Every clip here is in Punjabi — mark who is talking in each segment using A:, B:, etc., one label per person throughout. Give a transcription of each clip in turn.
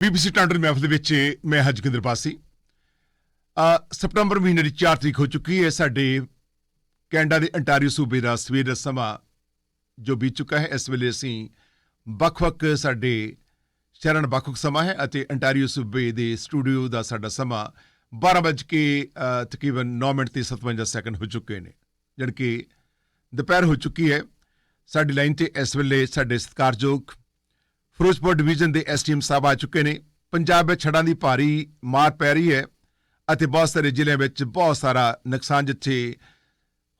A: ਬੀਬੀਸੀ ਟਾਂਡਰ ਮੈਫ ਦੇ ਵਿੱਚ ਮੈਂ ਹਜਕਿੰਦਰ ਪਾਸੀ ਅ ਸਤੰਬਰ ਮਹੀਨੇ ਦੀ 4 ਤਰੀਕ ਹੋ ਚੁੱਕੀ ਹੈ। ਸਾਡੇ ਕੈਨੇਡਾ ਦੇ ਅੰਟਾਰੀਓ ਸੂਬੇ ਦਾ ਸਵੇਰ ਦਾ ਸਮਾਂ ਜੋ ਬੀਤ ਚੁੱਕਾ ਹੈ, ਇਸ ਵੇਲੇ ਅਸੀਂ ਵੱਖ-ਵੱਖ ਸਾਡੇ ਸ਼ਹਿਰਾਂ ਦਾ ਵੱਖ-ਵੱਖ ਸਮਾਂ ਹੈ ਅਤੇ ਅੰਟਾਰੀਓ ਸੂਬੇ ਦੇ ਸਟੂਡੀਓ ਦਾ ਸਾਡਾ ਸਮਾਂ 12 ਵਜੇ ਕੇ ਤਕਰੀਬਨ 9 ਮਿੰਟ ਤੇ 57 ਸੈਕਿੰਡ ਹੋ ਚੁੱਕੇ ਨੇ। ਜਦ ਕਿ ਦੁਪਹਿਰ ਹੋ ਚੁੱਕੀ ਹੈ। ਸਾਡੀ ਲਾਈਨ ਤੇ ਇਸ ਵੇਲੇ ਸਾਡੇ ਸਤਿਕਾਰਯੋਗ ਫਿਰੋਜ਼ਪੁਰ ਡਿਵੀਜ਼ਨ ਦੇ ਐਸਟੀਐਮ ਸਾਹਿਬ ਆ ਚੁੱਕੇ ਨੇ। ਪੰਜਾਬ ਵਿੱਚ ਛੜਾਂ ਦੀ ਭਾਰੀ ਮਾਰ ਪੈ ਰਹੀ ਹੈ ਅਤੇ ਬਹੁਤ ਸਾਰੇ ਜ਼ਿਲ੍ਹਿਆਂ ਵਿੱਚ ਬਹੁਤ ਸਾਰਾ ਨੁਕਸਾਨ ਜਿੱਥੇ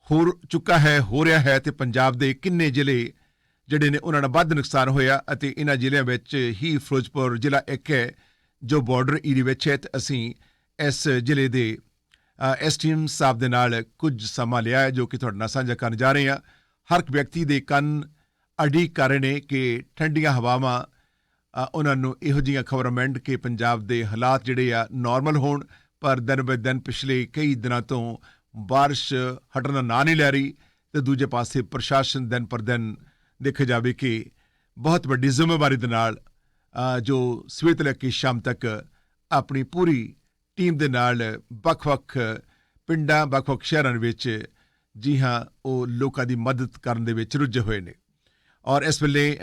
A: ਹੋ ਚੁੱਕਾ ਹੈ, ਹੋ ਰਿਹਾ ਹੈ ਤੇ ਪੰਜਾਬ ਦੇ ਕਿੰਨੇ ਜ਼ਿਲ੍ਹੇ ਜਿਹੜੇ ਨੇ ਉਹਨਾਂ ਨਾਲ ਵੱਧ ਨੁਕਸਾਨ ਹੋਇਆ ਅਤੇ ਇਹਨਾਂ ਜ਼ਿਲ੍ਹਿਆਂ ਵਿੱਚ ਹੀ ਫਿਰੋਜ਼ਪੁਰ ਜ਼ਿਲ੍ਹਾ ਇੱਕ ਹੈ, ਜੋ ਬਾਰਡਰ ਏਰੀਆ ਵਿੱਚ ਹੈ ਤੇ ਅਸੀਂ ਇਸ ਜ਼ਿਲ੍ਹੇ ਦੇ ਐਸਟੀਐਮ ਸਾਹਿਬ ਦੇ ਨਾਲ ਕੁਝ ਸਮਾਂ ਲਿਆ ਹੈ ਜੋ ਕਿ ਤੁਹਾਡੇ ਨਾਲ ਸਾਂਝਾ ਕਰਨ ਜਾ ਰਹੇ ਹਾਂ। ਹਰ ਇੱਕ ਵਿਅਕਤੀ ਦੇ ਕੰਨ ਅਡੀਕ ਕਰ ਰਹੇ ਨੇ ਕਿ ਠੰਡੀਆਂ ਹਵਾਵਾਂ ਉਹਨਾਂ ਨੂੰ ਇਹੋ ਜਿਹੀਆਂ ਖਬਰਾਂ ਮਿਲਣ ਕਿ ਪੰਜਾਬ ਦੇ ਹਾਲਾਤ ਜਿਹੜੇ ਆ ਨਾਰਮਲ ਹੋਣ, ਪਰ ਦਿਨ ਬੇ ਦਿਨ ਪਿਛਲੇ ਕਈ ਦਿਨਾਂ ਤੋਂ ਬਾਰਿਸ਼ ਹਟਣ ਦਾ ਨਾਂ ਨਹੀਂ ਲੈ ਰਹੀ ਤੇ ਦੂਜੇ ਪਾਸੇ ਪ੍ਰਸ਼ਾਸਨ ਦਿਨ ਪਰ ਦਿਨ ਦੇਖਿਆ ਜਾਵੇ ਕਿ ਬਹੁਤ ਵੱਡੀ ਜ਼ਿੰਮੇਵਾਰੀ ਦੇ ਨਾਲ ਜੋ ਸਵੇਰ ਤੋਂ ਲੈ ਕੇ ਸ਼ਾਮ ਤੱਕ ਆਪਣੀ ਪੂਰੀ ਟੀਮ ਦੇ ਨਾਲ ਵੱਖ-ਵੱਖ ਪਿੰਡਾਂ, ਵੱਖ-ਵੱਖ ਸ਼ਹਿਰਾਂ ਵਿੱਚ, ਜੀ ਹਾਂ, ਉਹ ਲੋਕਾਂ ਦੀ ਮਦਦ ਕਰਨ ਦੇ ਵਿੱਚ ਰੁੱਝੇ ਹੋਏ ਨੇ। ਔਰ ਇਸ ਵੇਲੇ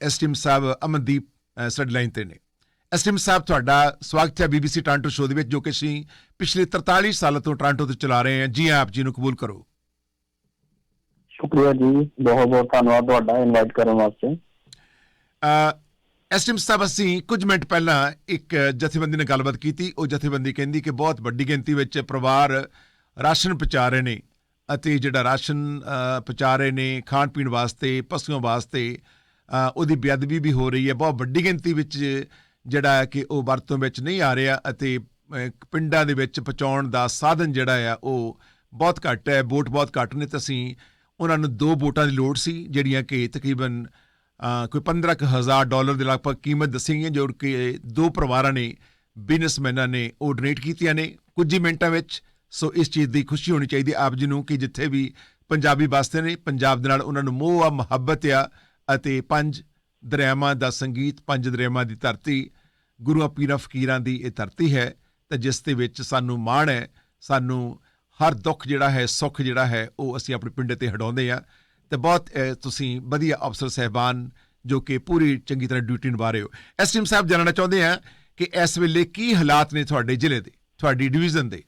A: ਐਸਟੀਐਮ ਸਾਹਿਬ ਅਮਨਦੀਪ ਸਾਡੇ ਲਾਈਨ ਤੇ ਨੇ। ਐਸਟੀਐਮ ਸਾਹਿਬ ਤੁਹਾਡਾ ਸਵਾਗਤ ਹੈ ਬੀਬੀਸੀ ਟਾਂਟੋ ਸ਼ੋਅ ਦੇ ਵਿੱਚ ਜੋ ਕਿ ਅਸੀਂ ਪਿਛਲੇ 43 ਸਾਲਾਂ ਤੋਂ ਟੋਰਾਂਟੋ ਤੋਂ ਚਲਾ ਰਹੇ ਹਾਂ। ਜੀ ਆਪ ਜੀ ਨੂੰ ਕਬੂਲ ਕਰੋ।
B: ਸ਼ੁਕਰੀਆ ਜੀ। ਬਹੁਤ ਬਹੁਤ ਧੰਨਵਾਦ ਤੁਹਾਡਾ ਇਨਵਾਈਟ ਕਰਨ ਵਾਸਤੇ।
A: ਐਸਟੀਐਮ ਸਾਹਿਬ ਅਸੀਂ ਕੁਝ ਮਿੰਟ ਪਹਿਲਾਂ ਇੱਕ ਜਥੇਬੰਦੀ ਨਾਲ ਗੱਲਬਾਤ ਕੀਤੀ। ਉਹ ਜਥੇਬੰਦੀ ਕਹਿੰਦੀ ਕਿ ਬਹੁਤ ਵੱਡੀ ਗਿਣਤੀ ਵਿੱਚ ਪਰਿਵਾਰ ਰਾਸ਼ਨ ਪਹੁੰਚਾ ਰਹੇ ਨੇ। ਅਤੇ ਜਿਹੜਾ ਰਾਸ਼ਨ ਪਹੁੰਚਾ ਰਹੇ ਨੇ ਖਾਣ ਪੀਣ ਵਾਸਤੇ ਪਸ਼ੂਆਂ ਵਾਸਤੇ ਉਹਦੀ ਬੇਅਦਬੀ ਵੀ ਹੋ ਰਹੀ ਹੈ। ਬਹੁਤ ਵੱਡੀ ਗਿਣਤੀ ਵਿੱਚ ਜਿਹੜਾ ਹੈ ਕਿ ਉਹ ਵਰਤੋਂ ਵਿੱਚ ਨਹੀਂ ਆ ਰਿਹਾ ਅਤੇ ਪਿੰਡਾਂ ਦੇ ਵਿੱਚ ਪਹੁੰਚਾਉਣ ਦਾ ਸਾਧਨ ਜਿਹੜਾ ਆ ਉਹ ਬਹੁਤ ਘੱਟ ਹੈ। ਵੋਟ ਬਹੁਤ ਘੱਟ ਨੇ ਤਾਂ ਅਸੀਂ ਉਹਨਾਂ ਨੂੰ ਦੋ ਵੋਟਾਂ ਦੀ ਲੋੜ ਸੀ ਜਿਹੜੀਆਂ ਕਿ ਤਕਰੀਬਨ ਅ, ਕੋਈ 15000 ਡਾਲਰ ਦੇ ਲਗਭਗ ਕੀਮਤ ਦੱਸੀ ਹੈ ਜੋ ਕਿ ਦੋ ਪਰਿਵਾਰਾਂ ਨੇ ਬਿਜ਼ਨਸਮੈਨਾਂ ਨੇ ਉਹ ਡੋਨੇਟ ਕੀਤੀਆਂ ਨੇ। ਕੁਝ ਹੀ ਮਿੰਟਾਂ ਵਿੱਚ ਸੋ ਇਸ ਚੀਜ਼ ਦੀ ਖੁਸ਼ੀ ਹੋਣੀ ਚਾਹੀਦੀ ਹੈ ਆਪ ਜੀ ਨੂੰ ਕਿ ਜਿੱਥੇ ਵੀ ਪੰਜਾਬੀ ਵਸਦੇ ਨੇ, ਪੰਜਾਬ ਦੇ ਨਾਲ ਉਹਨਾਂ ਨੂੰ ਮੋਹ ਆ, ਮੁਹੱਬਤ ਆ ਅਤੇ ਪੰਜ ਦਰਿਆਵਾਂ ਦਾ ਸੰਗੀਤ, ਪੰਜ ਦਰਿਆਵਾਂ ਦੀ ਧਰਤੀ, ਗੁਰੂਆਂ, ਪੀਰਾਂ, ਫਕੀਰਾਂ ਦੀ ਇਹ ਧਰਤੀ ਹੈ, ਤੇ ਜਿਸ ਦੇ ਵਿੱਚ ਸਾਨੂੰ ਮਾਣ ਹੈ, ਸਾਨੂੰ ਹਰ ਦੁੱਖ ਜਿਹੜਾ ਹੈ, ਸੁੱਖ ਜਿਹੜਾ ਹੈ, ਉਹ ਅਸੀਂ ਆਪਣੇ ਪਿੰਡ ਤੇ ਹਟਾਉਂਦੇ ਆ ਤੇ ਬਹੁਤ ਤੁਸੀਂ ਵਧੀਆ ਅਫਸਰ ਸਹਿਬਾਨ ਜੋ ਕਿ ਪੂਰੀ ਚੰਗੀ ਤਰ੍ਹਾਂ ਡਿਊਟੀ ਨਿਭਾ ਰਹੇ ਹੋ। ਐਸਟੀਐਮ ਸਾਹਿਬ ਜਾਣਨਾ ਚਾਹੁੰਦੇ ਆ ਕਿ ਇਸ ਵੇਲੇ ਕੀ ਹਾਲਾਤ ਨੇ ਤੁਹਾਡੇ ਜ਼ਿਲ੍ਹੇ ਦੇ, ਤੁਹਾਡੀ ਡਿਵੀਜ਼ਨ ਦੇ?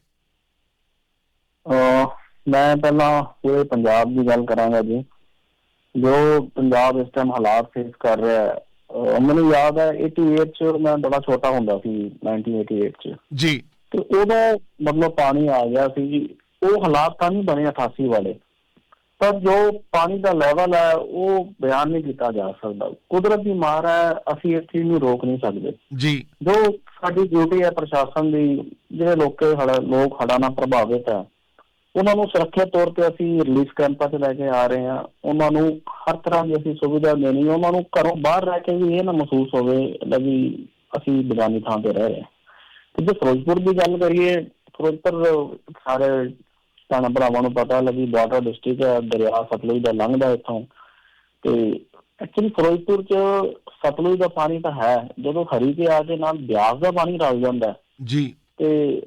B: ਮੈਂ ਪਹਿਲਾਂ ਪੂਰੇ ਪੰਜਾਬ ਦੀ ਗੱਲ ਕਰਾਂਗਾ ਜੀ। ਜੋ ਪੰਜਾਬ ਇਸ ਟਾਈਮ ਹਾਲਾਤ ਫੇਸ ਕਰ ਰਿਹਾ ਹੈ ਮੈਨੂੰ ਯਾਦ ਹੈ 88 ਚ ਮੈਂ ਬੜਾ ਛੋਟਾ ਹੁੰਦਾ ਸੀ 1988 ਚ।
A: ਜੀ।
B: ਤੇ ਉਦੋਂ ਮਤਲਬ ਪਾਣੀ ਆ ਗਿਆ ਸੀ ਉਹ ਹਾਲਾਤ ਤਾਂ ਨਹੀਂ ਬਣੇ 88 ਵਾਲੇ। ਪਰ ਜੋ ਪਾਣੀ ਦਾ ਲੈਵਲ ਹੈ ਉਹ ਬਿਆਨ ਨਹੀਂ ਕੀਤਾ ਜਾ ਸਕਦਾ। ਕੁਦਰਤ ਦੀ ਮਾਰ ਹੈ ਅਸੀਂ ਇਸ ਚੀਜ਼ ਨੂੰ ਰੋਕ ਨਹੀਂ ਸਕਦੇ।
A: ਜੀ।
B: ਜੋ ਸਾਡੀ ਡਿਊਟੀ ਹੈ ਪ੍ਰਸ਼ਾਸਨ ਦੀ ਜਿਹੜੇ ਲੋਕੇ ਹੜ ਲੋਕ ਹੜ੍ਹਾਂ ਨਾਲ ਪ੍ਰਭਾਵਿਤ ਹੈ ਉਹਨਾਂ ਨੂੰ ਸੁਰੱਖਿਅਤ ਤੌਰ ਤੇ ਅਸੀਂ ਰਿਲੀਫ ਕੈਂਪਾਂ 'ਚ ਲੈ ਕੇ ਆ ਰਹੇ ਹਾਂ। ਉਹਨਾਂ ਨੂੰ ਹਰ ਤਰ੍ਹਾਂ ਦੀ ਅਸੀਂ ਸੁਵਿਧਾ ਦੇਣੀ ਹੈ। ਉਹਨਾਂ ਨੂੰ ਘਰੋਂ ਬਾਹਰ ਰਹਿ ਕੇ ਵੀ ਇਹ ਨਾ ਮਹਿਸੂਸ ਹੋਵੇ ਲੱਗੀ ਅਸੀਂ ਬਗਾਨੀ ਥਾਂ ਤੇ ਰਹਿ ਰਹੇ ਹਾਂ। ਤੇ ਜੇ ਫਿਰੋਜ਼ਪੁਰ ਦੀ ਗੱਲ ਕਰੀਏ ਫਿਰੋਜ਼ਪੁਰ ਸਾਰੇ ਭੈਣਾਂ ਭਰਾਵਾਂ ਨੂੰ ਪਤਾ ਲੱਗੀ ਬਾਰਡਰ ਡਿਸਟ੍ਰਿਕਟ ਹੈ ਦਰਿਆ ਸਤਲੁਜ ਦਾ ਲੰਘਦਾ ਇੱਥੋਂ। ਤੇ ਐਕਚੁਅਲੀ ਫਿਰੋਜ਼ਪੁਰ 'ਚ ਸਤਲੁਜ ਦਾ ਪਾਣੀ ਤਾਂ ਹੈ। ਜਦੋਂ ਹਰੀ ਕੇ ਆ ਕੇ ਨਾਲ ਬਿਆਸ ਦਾ ਪਾਣੀ ਰਲ ਜਾਂਦਾ
A: ਜੀ।
B: ਤੇ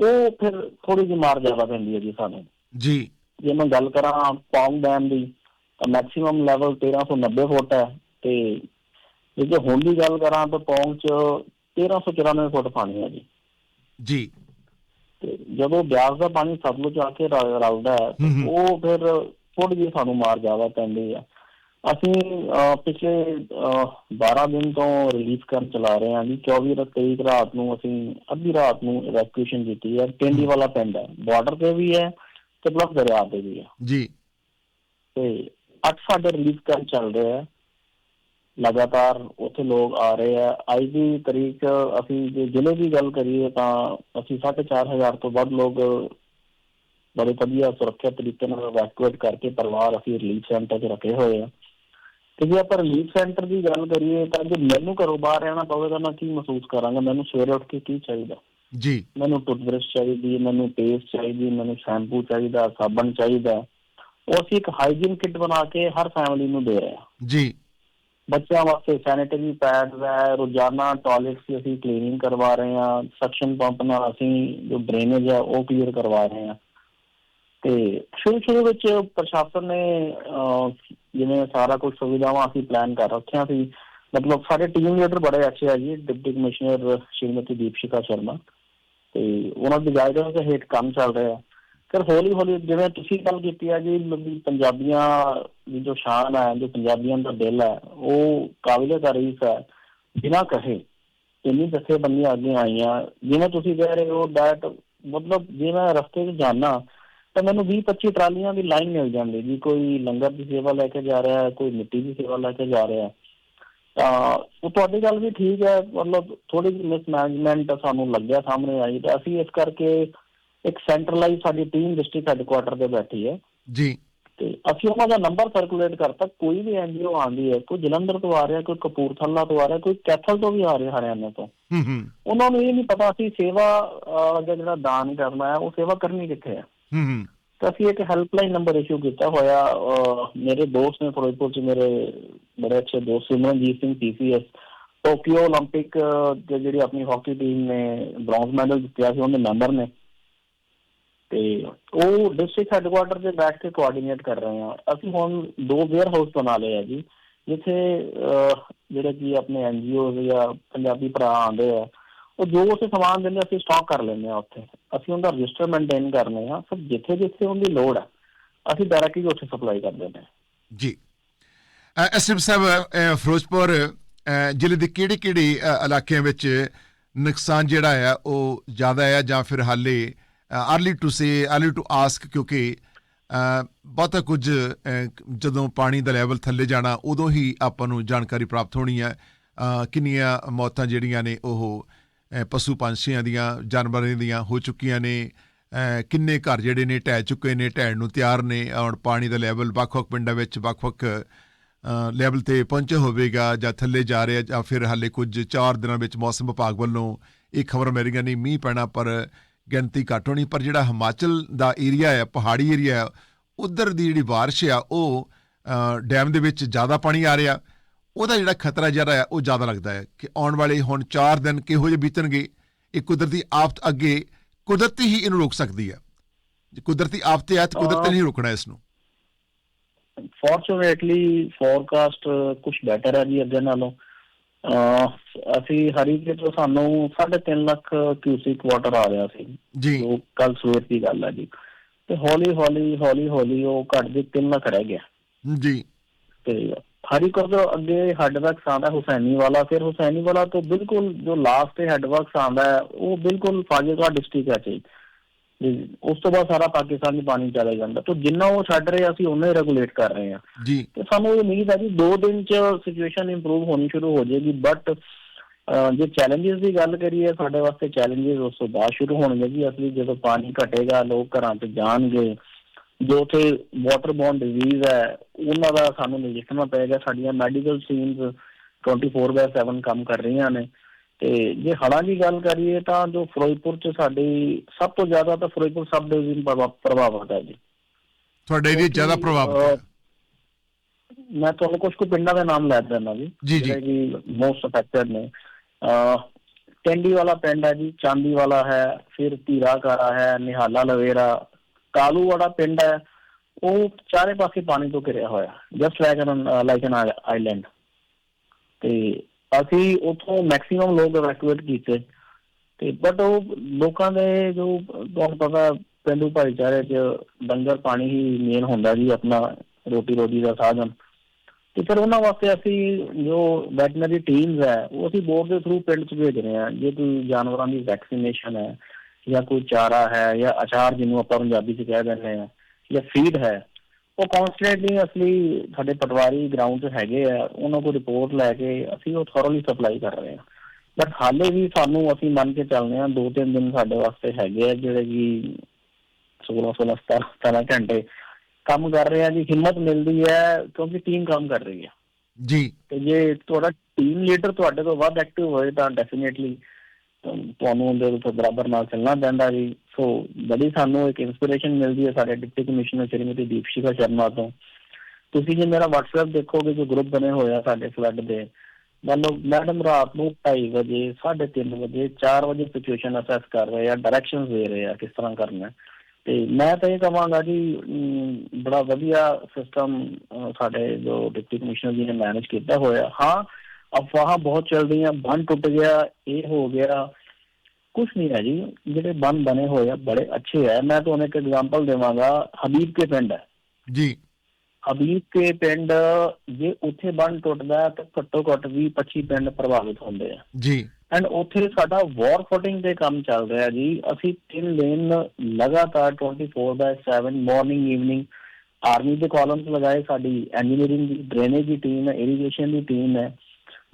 B: ਉਹ ਫਿਰ ਥੋੜੀ ਜਿਹੀ ਮਾਰ ਜ਼ਿਆਦਾ ਪੈਂਦੀ ਹੈ ਜੀ ਸਾਨੂੰ।
A: ਜੀ।
B: ਜੇ ਮੈਂ ਗੱਲ ਕਰਾਂ ਪੌਂਗ ਡੈਮ ਦੀ ਤਾਂ ਮੈਕਸਿਮਮ ਲੈਵਲ 1390 ਫੁੱਟ ਹੈ ਤੇ ਜੇ ਜੇ ਹੁਣ ਦੀ ਗੱਲ ਕਰਾਂ ਤਾਂ ਪੌਂਗ 'ਚ 1394 ਫੁੱਟ ਪਾਣੀ ਹੈ ਜੀ।
A: ਜੀ।
B: ਤੇ ਜਦੋਂ ਬਿਆਸ ਦਾ ਪਾਣੀ ਸਤਲੁਜ ਆ ਕੇ ਰਲ- ਰਲਦਾ ਹੈ। ਉਹ ਫਿਰ ਥੋੜੀ ਜਿਹੀ ਸਾਨੂੰ ਮਾਰ ਜ਼ਿਆਦਾ ਪੈਂਦੀ ਹੈ। ਅਸੀਂ ਅਹ, ਪਿਛਲੇ ਅਹ, 12 ਦਿਨ ਤੋਂ ਰਿਲੀਫ ਕਰਨ ਚਲਾ ਰਹੇ ਹਾਂ ਜੀ। 24 ਰ- ਤਰੀਕ ਰਾਤ ਨੂੰ ਅਸੀਂ ਅੱਧੀ ਰਾਤ ਨੂੰ ਇਵੈਕੂਏਸ਼ਨ ਕੀਤੀ ਹੈ। ਟੈਂਡੀ ਵਾਲਾ ਪਿੰਡ ਹੈ। ਬਾਰਡਰ ਤੇ ਵੀ ਹੈ ਤੇ ਪਲੱਸ ਦਰਿਆ ਤੇ ਵੀ ਹੈ।
A: ਜੀ।
B: ਤੇ ਅੱਠ ਸਾਡੇ ਰਿਲੀਫ ਕੈਂਪ ਚੱਲ ਰਹੇ ਆ ਲਗਾਤਾਰ ਉੱਥੇ ਲੋਕ ਆ ਰਹੇ ਆ ਅੱਜ ਦੀ ਤਰੀਕ ਅਸੀਂ ਜੇ ਜ਼ਿਲ੍ਹੇ ਦੀ ਗੱਲ ਕਰੀਏ ਤਾਂ ਅਸੀਂ 4500 ਤੋਂ ਵੱਧ ਲੋਕ ਬੜੇ ਵਧੀਆ ਸੁਰੱਖਿਅਤ ਤਰੀਕੇ ਨਾਲ ਇਵੈਕੂਏਟ ਕਰਕੇ ਪਰਿਵਾਰ ਅਸੀਂ ਰਿਲੀਫ ਸੈਂਟਰ 'ਚ ਰੱਖੇ ਹੋਏ ਆ। ਤੇ ਜੇ ਆਪਾਂ ਰਿਲੀਫ ਸੈਂਟਰ ਦੀ ਗੱਲ ਕਰੀਏ ਤਾਂ ਜੇ ਮੈਨੂੰ ਘਰੋਂ ਬਾਹਰ ਰਹਿਣਾ ਪਵੇ ਤਾਂ ਮੈਂ ਕੀ ਮਹਿਸੂਸ ਕਰਾਂਗਾ? ਮੈਨੂੰ ਸਵੇਰੇ ਉੱਠ ਕੇ ਕੀ ਚਾਹੀਦਾ?
A: ਜੀ।
B: ਮੈਨੂੰ ਟੁੱਥਬ੍ਰਸ਼ ਚਾਹੀਦੀ ਹੈ ਮੈਨੂੰ ਪੇਸਟ ਚਾਹੀਦੀ ਮੈਨੂੰ ਸ਼ੈਂਪੂ ਚਾਹੀਦਾ ਸਾਬਣ ਚਾਹੀਦਾ। ਉਹ ਅਸੀਂ ਇੱਕ ਹਾਈਜੀਨ ਕਿੱਟ ਬਣਾ ਕੇ ਹਰ ਫੈਮਿਲੀ ਨੂੰ ਦੇ ਰਹੇ ਹਾਂ।
A: ਜੀ।
B: ਬੱਚਿਆਂ ਵਾਸਤੇ ਸੈਨੀਟਰੀ ਪੈਡਸ ਹੈ ਰੋਜ਼ਾਨਾ ਟਾਇਲਟਸ ਦੀ ਅਸੀਂ ਕਲੀਨਿੰਗ ਕਰਵਾ ਰਹੇ ਹਾਂ ਸਕਸ਼ਨ ਪੰਪ ਨਾਲ ਅਸੀਂ ਜੋ ਡਰੇਨੇਜ ਹੈ ਉਹ ਕਲੀਅਰ ਕਰਵਾ ਰਹੇ ਹਾਂ। ਤੇ ਸ਼ੁਰੂ ਸ਼ੁਰੂ ਵਿੱਚ ਪ੍ਰਸ਼ਾਸਨ ਨੇ ਜਿਵੇਂ ਸਾਰਾ ਕੁਝ ਸੁਵਿਧਾਵਾਂ ਅਸੀਂ ਪਲਾਨ ਕਰ ਰੱਖਿਆ ਸੀ। ਮਤਲਬ ਸਾਡੇ ਟੀਮ ਲੀਡਰ ਬੜੇ ਅੱਛੇ ਆ ਜੀ, ਡਿਪਟੀ ਕਮਿਸ਼ਨਰ ਸ਼੍ਰੀਮਤੀ ਦੀਪਸ਼ਿਕਾ ਸ਼ਰਮਾ। ਤੇ ਉਹਨਾਂ ਦੀ ਗਾਈਡੈਂਸ ਦੇ ਹੇਠ ਕੰਮ ਚੱਲ ਰਿਹਾ। ਫਿਰ ਹੌਲੀ ਹੌਲੀ ਜਿਵੇਂ ਤੁਸੀਂ ਗੱਲ ਕੀਤੀ ਹੈ ਜੀ ਪੰਜਾਬੀਆਂ ਦੀ ਜੋ ਸ਼ਾਨ ਹੈ ਜੋ ਪੰਜਾਬੀਆਂ ਦਾ ਦਿਲ ਹੈ ਉਹ ਕਾਬਿਲੇ ਤਾਰੀਫ ਹੈ ਬਿਨਾਂ ਕਹੇ ਇੰਨੀ ਜਥੇਬੰਦੀਆਂ ਅੱਗੇ ਆਈਆਂ। ਜਿਵੇਂ ਤੁਸੀਂ ਕਹਿ ਰਹੇ ਹੋ ਡੈਟ ਮਤਲਬ ਜਿਵੇਂ ਰਸਤੇ 'ਚ ਜਾਣਾ ਤਾਂ ਮੈਨੂੰ 20 25 ਟਰਾਲੀਆਂ ਦੀ ਲਾਈਨ ਮਿਲ ਜਾਂਦੀ ਜੀ। ਕੋਈ ਲੰਗਰ ਦੀ ਸੇਵਾ ਲੈ ਕੇ ਜਾ ਰਿਹਾ ਕੋਈ ਮਿੱਟੀ ਦੀ ਸੇਵਾ ਲੈ ਕੇ ਜਾ ਰਿਹਾ। ਤਾਂ ਉਹ ਤੁਹਾਡੀ ਗੱਲ ਵੀ ਠੀਕ ਹੈ ਮਤਲਬ ਥੋੜੀ ਜਿਹੀ ਮਿਸਮੈਨੇਜਮੈਂਟ ਸਾਨੂੰ ਲੱਗਿਆ ਸਾਹਮਣੇ ਆਈ ਤਾਂ ਅਸੀਂ ਇਸ ਕਰਕੇ ਇੱਕ ਸੈਂਟਰਲਾਈਜ਼ ਸਾਡੀ ਟੀਮ ਡਿਸਟ੍ਰਿਕਟ ਹੈੱਡਕੁਆਟਰ ਤੇ ਬੈਠੀ ਹੈ।
A: ਜੀ।
B: ਤੇ ਅਸੀਂ ਉਹਨਾਂ ਦਾ ਨੰਬਰ ਸਰਕੂਲੇਟ ਕਰਤਾ ਕੋਈ ਵੀ ਐਨਜੀਓ ਆਂਦੀ ਹੈ ਕੋਈ ਜਲੰਧਰ ਤੋਂ ਆ ਰਿਹਾ ਕੋਈ ਕਪੂਰਥਲਾ ਤੋਂ ਆ ਰਿਹਾ ਕੋਈ ਕੈਥਲ ਤੋਂ ਵੀ ਆ ਰਿਹਾ ਹਰਿਆਣਾ ਤੋਂ।
A: ਹੂੰ ਹੂੰ।
B: ਉਹਨਾਂ ਨੂੰ ਇਹ ਨਹੀਂ ਪਤਾ ਅਸੀਂ ਸੇਵਾ ਜਿਹੜਾ ਦਾਨ ਕਰਨਾ ਹੈ ਉਹ ਸੇਵਾ ਕਰਨੀ ਕਿੱਥੇ ਹੈ।
A: ਹੂੰ ਹੂੰ
B: ਤਾਂ ਅਸੀਂ ਇੱਕ ਹੈਲਪਲਾਈਨ ਨੰਬਰ ਇਸ਼ੂ ਕੀਤਾ ਹੋਇਆ ਅਹ, ਮੇਰੇ ਦੋਸਤ ਨੇ ਫਿਰੋਜ਼ਪੁਰ ਚ ਮੇਰੇ ਬੜੇ ਅੱਛੇ ਦੋਸਤ ਸਿਮਰਨਜੀਤ ਸਿੰਘ ਪੀਸੀਐਸ ਟੋਕੀਓ 올림픽 ਦੇ ਜਿਹੜੀ ਆਪਣੀ ਹਾਕੀ ਟੀਮ ਨੇ ਬ੍ਰੌਂਜ਼ ਮੈਡਲ ਜਿੱਤਿਆ ਸੀ ਉਹਦੇ ਮੈਂਬਰ ਨੇ ਤੇ ਉਹ ਡਿਸਟ੍ਰਿਕਟ ਹੈੱਡਕੁਆਟਰ ਤੇ ਬੈਠ ਕੇ ਕੋਆਰਡੀਨੇਟ ਕਰ ਰਹੇ ਹਾਂ ਅਸੀਂ ਹੁਣ ਦੋ ਵੇਅਰ ਹਾਊਸ ਬਣਾ ਲਏ ਆ ਜੀ ਜਿੱਥੇ ਅਹ, ਜਿਹੜੇ ਕੀ ਆਪਣੇ ਐਨਜੀਓ ਜਾਂ ਪੰਜਾਬੀ ਭਰਾ ਆਉਂਦੇ ਆ ਉਹ ਜੋ ਉਸੇ ਸਮਾਨ ਦਿੰਦੇ ਅਸੀਂ ਸਟਾਕ ਕਰ ਲੈਂਦੇ ਆ ਉੱਥੇ। ਅਸੀਂ ਉਹਦਾ ਰਜਿਸਟਰ ਮੇਨਟੇਨ ਕਰਨੇ ਆ, ਫਿਰ ਜਿੱਥੇ ਜਿੱਥੇ ਉਹਦੀ ਲੋੜ ਹੈ ਅਸੀਂ ਡਾਇਰੈਕਟਲੀ ਉੱਥੇ ਸਪਲਾਈ ਕਰ ਦਿੰਦੇ ਹਾਂ
A: ਜੀ। ਐਸਐਮ ਸਾਹਿਬ ਫਿਰੋਜ਼ਪੁਰ ਜ਼ਿਲ੍ਹੇ ਦੇ ਕਿਹੜੇ ਕਿਹੜੇ ਇਲਾਕਿਆਂ ਵਿੱਚ ਨੁਕਸਾਨ ਜਿਹੜਾ ਆ, ਉਹ ਜ਼ਿਆਦਾ ਆ ਜਾਂ ਫਿਰ ਹਾਲੇ early to say early to ask ਕਿਉਂਕਿ ਬਹੁਤਾ ਕੁਝ ਜਦੋਂ ਪਾਣੀ ਦਾ ਲੈਵਲ ਥੱਲੇ ਜਾਣਾ, ਉਦੋਂ ਹੀ ਆਪਾਂ ਨੂੰ ਜਾਣਕਾਰੀ ਪ੍ਰਾਪਤ ਹੋਣੀ ਹੈ ਕਿੰਨੀਆਂ ਮੌਤਾਂ ਜਿਹੜੀਆਂ ਨੇ ਉਹ ਪਸ਼ੂ ਪੰਛੀਆਂ ਦੀਆਂ, ਜਾਨਵਰਾਂ ਦੀਆਂ ਹੋ ਚੁੱਕੀਆਂ ਨੇ। ਕਿੰਨੇ ਘਰ ਜਿਹੜੇ ਨੇ ਢਹਿ ਚੁੱਕੇ ਨੇ, ਢਹਿਣ ਨੂੰ ਤਿਆਰ ਨੇ। ਔਰ ਪਾਣੀ ਦਾ ਲੈਵਲ ਵੱਖ-ਵੱਖ ਪਿੰਡਾਂ ਵਿੱਚ ਵੱਖ-ਵੱਖ ਲੈਵਲ ਤੇ ਪਹੁੰਚਿਆ ਹੋਵੇਗਾ ਜਾਂ ਥੱਲੇ ਜਾ ਰਿਹਾ ਜਾਂ ਫਿਰ ਹਾਲੇ ਕੁਝ 4 ਦਿਨਾਂ ਵਿੱਚ ਮੌਸਮ ਵਿਭਾਗ ਵੱਲੋਂ ਇਹ ਖਬਰ ਮਿਲ ਰਹੀ ਨਹੀਂ ਮੀਂਹ ਪੈਣਾ ਪਰ ਗਿਣਤੀ ਘੱਟ ਹੋਣੀ, ਪਰ ਜਿਹੜਾ ਹਿਮਾਚਲ ਦਾ ਏਰੀਆ ਹੈ ਪਹਾੜੀ ਏਰੀਆ ਹੈ ਉਧਰ ਦੀ ਜਿਹੜੀ ਬਾਰਿਸ਼ ਆ, ਉਹ ਡੈਮ ਦੇ ਵਿੱਚ ਜ਼ਿਆਦਾ ਪਾਣੀ ਆ ਰਿਹਾ। ਉਹਦਾ ਜਿਹੜਾ ਖਤਰਾ ਜਿਹੜਾ ਉਹ ਜ਼ਿਆਦਾ ਲੱਗਦਾ ਹੈ ਕਿ ਆਉਣ ਵਾਲੇ ਹੁਣ 4 ਦਿਨ ਕਿਹੋ ਜਿਹੇ ਬੀਤਣਗੇ ਇਹ ਕੁਦਰਤੀ ਆਫਤ ਅੱਗੇ ਕੁਦਰਤੀ ਹੀ ਇਹਨੂੰ ਰੋਕ ਸਕਦੀ ਹੈ। ਜੇ ਕੁਦਰਤੀ ਆਫਤ ਹੈ ਤਾਂ ਕੁਦਰਤ ਨੇ ਹੀ ਰੋਕਣਾ ਇਸ ਨੂੰ।
B: ਫੋਰਚੂਨੇਟਲੀ ਫੋਰਕਾਸਟ ਕੁਝ ਬੈਟਰ ਹੈ ਜੀ ਅੱਗੇ ਨਾਲੋਂ। ਅਸੀਂ ਹਰੀਕੇ ਤੋਂ ਸਾਨੂੰ 3.5 ਲੱਖ ਕਿਊਸਿਕ ਵਾਟਰ ਆ ਰਿਹਾ ਸੀ।
A: ਜੀ।
B: ਜੋ ਕੱਲ ਸਵੇਰ ਦੀ ਗੱਲ ਹੈ ਜੀ। ਤੇ ਹੌਲੀ ਹੌਲੀ ਹੌਲੀ ਹੌਲੀ ਉਹ ਘਟ ਦੇ 3 ਲੱਖ ਰਹਿ ਗਿਆ।
A: ਜੀ।
B: ਤੇ ਹਰੀਕੋ ਤੋਂ ਅੱਗੇ ਹੈਡਵਰਕਸ ਆਉਂਦਾ ਹੁਸੈਨੀ ਵਾਲਾ ਫਿਰ ਹੁਸੈਨੀ ਵਾਲਾ ਤੋਂ ਬਿਲਕੁਲ ਜੋ ਲਾਸਟ ਤੇ ਹੈਡਵਰਕਸ ਆਉਂਦਾ ਹੈ ਉਹ ਬਿਲਕੁਲ ਫਾਜ਼ਿਲਕਾ ਡਿਸਟ੍ਰਿਕਟ ਹੈ ਜੀ। ਉਸ ਤੋਂ ਬਾਅਦ ਸਾਰਾ ਪਾਕਿਸਤਾਨੀ ਪਾਣੀ ਚਲਾ ਜਾਂਦਾ। ਤਾਂ ਜਿੰਨਾ ਉਹ ਛੱਡ ਰਹੇ ਅਸੀਂ ਉਹਨਾਂ ਹੀ ਰੈਗੂਲੇਟ ਕਰ ਰਹੇ ਹਾਂ
A: ਜੀ।
B: ਤੇ ਸਾਨੂੰ ਇਹ ਉਮੀਦ ਹੈ ਜੀ 2 ਦਿਨ ਚ ਸਿਚੁਏਸ਼ਨ ਇੰਪਰੂਵ ਹੋਣੀ ਸ਼ੁਰੂ ਹੋ ਜਾਏਗੀ ਬਟ ਜੇ ਚੈਲੰਜਸ ਦੀ ਗੱਲ ਕਰੀਏ ਸਾਡੇ ਵਾਸਤੇ ਚੈਲੰਜਸ ਉਸ ਤੋਂ ਬਾਅਦ ਸ਼ੁਰੂ ਹੋਣਗੇ ਜੀ। ਅਸਲੀ ਜਦੋਂ ਪਾਣੀ ਘਟੇਗਾ ਲੋਕ ਘਰਾਂ 'ਚ ਜਾਣਗੇ ਜੋ ਉਥੇ ਵਾਟਰ ਬੋਰਨ ਡਿਜ਼ੀਜ਼ ਹੈ ਉਹਨਾਂ ਦਾ ਸਾਨੂੰ ਨਜਿੱਠਣਾ ਪਏਗਾ ਸਾਡੀਆਂ ਮੈਡੀਕਲ ਟੀਮਸ 24/7 ਕੰਮ ਕਰ ਰਹੀਆਂ ਨੇ। ਤੇ ਜੇ ਹੜ੍ਹਾਂ ਦੀ ਗੱਲ ਕਰੀਏ ਤਾਂ ਜੋ ਫਿਰੋਜ਼ਪੁਰ 'ਚ ਸਾਡੀ ਸਭ ਤੋਂ ਜ਼ਿਆਦਾ ਤਾਂ ਫਿਰੋਜ਼ਪੁਰ ਸਬ ਡਿਵੀਜ਼ਨ ਪ੍ਰਭਾ- ਪ੍ਰਭਾਵਿਤ ਹੈ ਜੀ।
A: ਤੁਹਾਡੇ ਏਰੀਆ ਜ਼ਿਆਦਾ ਪ੍ਰਭਾਵਿਤ
B: ਮੈਂ ਤੁਹਾਨੂੰ ਕੁਝ ਕੁ ਪਿੰਡਾਂ ਦੇ ਨਾਮ ਲੈ ਦਿੰਦਾ ਜੀ। ਜਿਹੜੇ ਕਿ ਮੋਸਟ ਅਫੈਕਟਡ ਨੇ। ਟੈਂਡੀ ਵਾਲਾ ਪਿੰਡ ਹੈ ਜੀ ਚਾਂਦੀ ਵਾਲਾ ਹੈ ਫਿਰ ਧੀਰਾਕਾਰਾ ਹੈ ਨਿਹਾਲਾ ਲਵੇਰਾ ਕਾਲੂ ਪਿੰਡ ਹੈ, ਉਹ ਚਾਰੇ ਪਾਸੇ ਪਾਣੀ ਤੋਂ ਘਿਰਿਆ ਹੋਇਆ just like an like an island ਤੇ ਅਸੀਂ ਉਥੋਂ ਮੈਕਸਿਮਮ ਲੋਕ ਇਵੈਕੂਏਟ ਕੀਤੇ, ਤੇ ਬਟ ਉਹ ਲੋਕਾਂ ਦੇ ਜੋ ਤੁਹਾਨੂੰ ਪਤਾ ਪਿੰਡੂ ਭਾਈਚਾਰੇ 'ਚ ਡੰਗਰ ਪਾਣੀ ਹੀ ਮੇਨ ਹੁੰਦਾ ਜੀ, ਆਪਣਾ ਰੋਟੀ ਰੋਜੀ ਦਾ ਸਾਧਨ। ਤੇ ਫਿਰ ਉਹਨਾਂ ਵਾਸਤੇ ਅਸੀਂ ਜੋ ਵੈਟਨਰੀ ਟੀਮਸ ਹੈ, ਉਹ ਅਸੀਂ ਬੋਰਡ ਦੇ ਥਰੂ ਪਿੰਡ 'ਚ ਭੇਜ ਰਹੇ ਹਾਂ, ਜੇ ਕੋਈ ਜਾਨਵਰਾਂ ਦੀ ਵੈਕਸੀਨੇਸ਼ਨ ਹੈ ਜਾਂ ਕੋਈ ਚਾਰਾ ਹੈ ਜਾਂ ਅਚਾਰ ਜਿਹਨੂੰ ਆਪਾਂ ਪੰਜਾਬੀ 'ਚ ਕਹਿ ਦਿੰਦੇ ਆ ਜਾਂ ਫੀਡ ਹੈ ਉਹ ਕਨਸਟੈਂਟਲੀ ਅਸਲੀ ਸਾਡੇ ਪਟਵਾਰੀ ਗਰਾਊਂਡ 'ਚ ਹੈਗੇ ਆ ਉਹਨਾਂ ਕੋਲ ਰਿਪੋਰਟ ਲੈ ਕੇ ਅਸੀਂ ਉਹ ਥੋਰਲੀ ਸਪਲਾਈ ਕਰ ਰਹੇ ਹਾਂ। ਬਟ ਹਾਲੇ ਵੀ ਸਾਨੂੰ ਅਸੀਂ ਮੰਨ ਕੇ ਚੱਲਦੇ ਹਾਂ ਦੋ ਤਿੰਨ ਦਿਨ ਸਾਡੇ ਵਾਸਤੇ ਹੈਗੇ ਆ ਜਿਹੜੇ ਕਿ 16 16 17 17 ਘੰਟੇ ਕੰਮ ਕਰ ਰਹੇ ਆ ਜੀ ਹਿੰਮਤ ਮਿਲਦੀ ਹੈ ਕਿਉਂਕਿ ਟੀਮ ਕੰਮ ਕਰ ਰਹੀ ਹੈ।
A: ਜੀ।
B: ਤੇ ਜੇ ਤੁਹਾਡਾ ਟੀਮ ਲੀਡਰ ਤੁਹਾਡੇ ਤੋਂ ਵੱਧ ਐਕਟਿਵ ਹੋਏ ਤਾਂ ਡੈਫੀਨਿਟਲੀ ਤੁਹਾਨੂੰ ਉਹਦੇ ਉੱਤੇ ਬਰਾਬਰ ਨਾਲ ਚੱਲਣਾ ਪੈਂਦਾ ਜੀ। ਸੋ ਬੜੀ ਸਾਨੂੰ ਇੱਕ ਇਨਸਪੀਰੇਸ਼ਨ ਮਿਲਦੀ ਹੈ ਸਾਡੇ ਡਿਪਟੀ ਕਮਿਸ਼ਨਰ ਸ਼੍ਰੀਮਤੀ ਦੀਪਸ਼ਿਕਾ ਸ਼ਰਮਾ ਤੋਂ। ਤੁਸੀਂ ਜੇ ਮੇਰਾ WhatsApp ਦੇਖੋਗੇ, ਜੋ ਗਰੁੱਪ ਬਣੇ ਹੋਏ ਆ ਸਾਡੇ ਫਲੱਡ ਦੇ ਮੰਨ ਮੈਡਮ ਰਾਤ ਨੂੰ 2:30 ਵਜੇ 3:30 ਵਜੇ 4 ਵਜੇ ਸਿਚੁਏਸ਼ਨ ਅਸੈਸ ਕਰ ਰਹੇ ਆ ਡਾਇਰੈਕਸ਼ਨਸ ਦੇ ਰਹੇ ਆ ਕਿਸ ਤਰ੍ਹਾਂ ਕਰਨਾ ਤੇ ਮੈਂ ਤਾਂ ਇਹ ਕਹਾਂਗਾ ਜੀ ਬੜਾ ਵਧੀਆ ਸਿਸਟਮ ਸਾਡੇ ਜੋ ਡਿਪਟੀ ਕਮਿਸ਼ਨਰ ਜੀ ਨੇ ਮੈਨੇਜ ਕੀਤਾ ਹੋਇਆ। ਹਾਂ ਅਫਵਾਹਾਂ ਬਹੁਤ ਚੱਲ ਰਹੀਆਂ ਬੰਨ ਟੁੱਟ ਗਿਆ ਇਹ ਹੋ ਗਿਆ। ਕੁਛ ਨਹੀਂ ਹੈ ਜੀ ਜਿਹੜੇ ਬੰਨ ਬਣੇ ਹੋਏ ਆ ਬੜੇ ਅੱਛੇ ਹੈ ਮੈਂ ਤੁਹਾਨੂੰ ਇੱਕ ਐਗਜ਼ਾਮਪਲ ਦੇਵਾਂਗਾ ਹਬੀਬ ਕੇ ਪਿੰਡ ਹੈ।
A: ਜੀ।
B: ਹਬੀਬ ਕੇ ਪਿੰਡ ਜੇ ਉੱਥੇ ਬੰਨ ਟੁੱਟਦਾ ਤਾਂ ਘੱਟੋ ਘੱਟ 20 25 ਪਿੰਡ ਪ੍ਰਭਾਵਿਤ ਹੁੰਦੇ ਆ।
A: ਜੀ।
B: ਐਂਡ ਉੱਥੇ ਸਾਡਾ ਵਾਰ ਫੁਟਿੰਗ ਦੇ ਕੰਮ ਚੱਲ ਰਿਹਾ ਜੀ। ਅਸੀਂ ਤਿੰਨ ਦਿਨ ਲਗਾਤਾਰ 24/7 ਮਾਰਨਿੰਗ ਈਵਨਿੰਗ ਆਰਮੀ ਦੇ ਕਾਲਮਸ ਲਗਾਏ। ਸਾਡੀ ਇੰਜੀਨੀਅਰਿੰਗ ਦੀ ਡਰੇਨੇਜ ਦੀ ਟੀਮ ਹੈ ਇਰੀਗੇਸ਼ਨ ਦੀ ਟੀਮ ਹੈ।